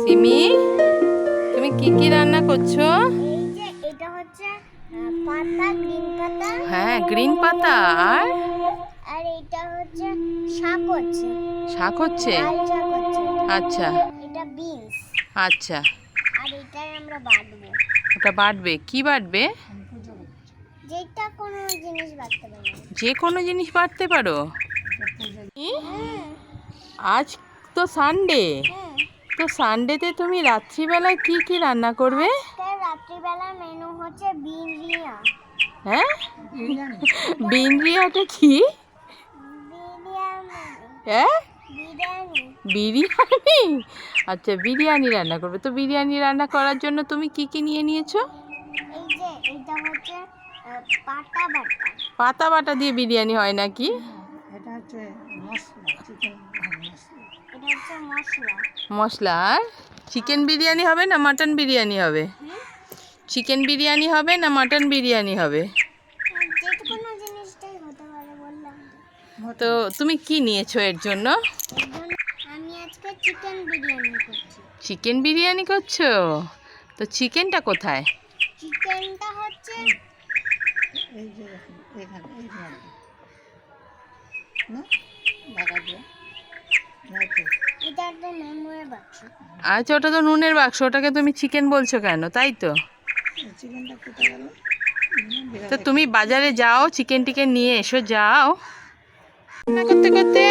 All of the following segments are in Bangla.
সিমি তুমি কি কি রান্না করছ? এটা হচ্ছে পাতা গ্রিন পাতা। হ্যাঁ গ্রিন পাতা। আর? আর এটা হচ্ছে শাক হচ্ছে। শাক আচ্ছা। এটা বিনস। আচ্ছা। আর আমরা বাটবো। ওটা বাটবে। কি বাটবে? যেটা কোনো জিনিস বাটতে পারব যে কোনো জিনিস বাটতে পারো। আজ তো সানডে তো সানডেতে তুমি রাত্রিবেলায় কি কি রান্না করবে? তার রাত্রিবেলা মেনু হচ্ছে বিরিয়া হ্যাঁ? বিনরিয়াটা কি? হ্যাঁ? বিরিয়ানি। আচ্ছা বিরিয়ানি রান্না করবে। তো বিরিয়ানি রান্না করার জন্য তুমি কি কি নিয়ে নিয়েছো? এই যে এটা হচ্ছে আহ, পাতা বাটা। পাতা বাটা দিয়ে বিরিয়ানি হয় নাকি? এটা হচ্ছে মশলা। মশলা আর চিকেন বিরিয়ানি হবে না মাটন বিরিয়ানি হবে? চিকেন বিরিয়ানি হবে না মাটন বিরিয়ানি হবে? যে কোনো জিনিসটাই হতে পারে বললাম। তো। তুমি কি নিয়েছো এর জন্য? আমি আজকে চিকেন বিরিয়ানি করছি। চিকেন বিরিয়ানি করছ? তো চিকেনটা কোথায়? চিকেনটা হচ্ছে আচ্ছা ওটা তো নুনের বাক্স ওটাকে তুমি চিকেন বলছো কেন? তাই তো। তো তুমি বাজারে যাও চিকেন টিকেন নিয়ে এসো যাও। রান্না করতে করতে?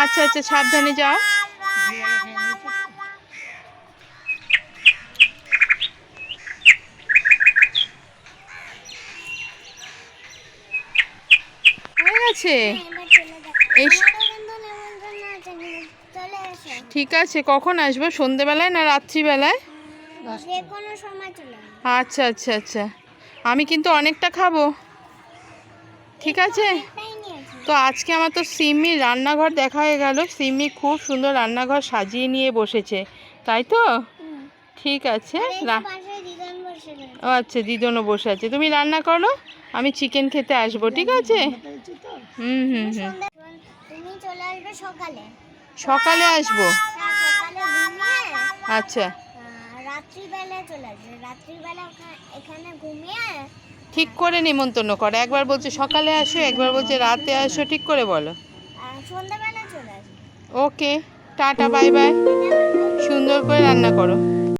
আচ্ছা আচ্ছা সাবধানে যাও। হয়ে গেছে? এই ঠিক আছে কখন আসব? সন্ধেবেলায় না রাত্রিবেলায়? আচ্ছা আচ্ছা আচ্ছা। আমি কিন্তু অনেকটা খাব। ঠিক আছে? তো আজকে আমার তো সিমির রান্নাঘর দেখা হয়ে গেল। সিমি খুব সুন্দর রান্নাঘর সাজিয়ে নিয়ে বসেছে। তাই তো? ঠিক আছে। ও আচ্ছা দিদনও বসে আছে। তুমি রান্না করো। আমি চিকেন খেতে আসব ঠিক আছে? হুম হুম হুম। তুমি চলে আসবে সকালে। সকালে আসব? হ্যাঁ, সকালে ঘুমিয়ে আচ্ছা। আহ, রাত্রিবেলায় চলে আসবে। রাত্রিবেলা এখানে ঘুমিয়ে ঠিক করে নিমন্ত্রণ করো। একবার বলছে সকালে আসো একবার বলছে রাতে আসো ঠিক করে বলো। সন্ধ্যাবেলা চলে আসবে। Okay tata bye bye. সুন্দর করে রান্না করো।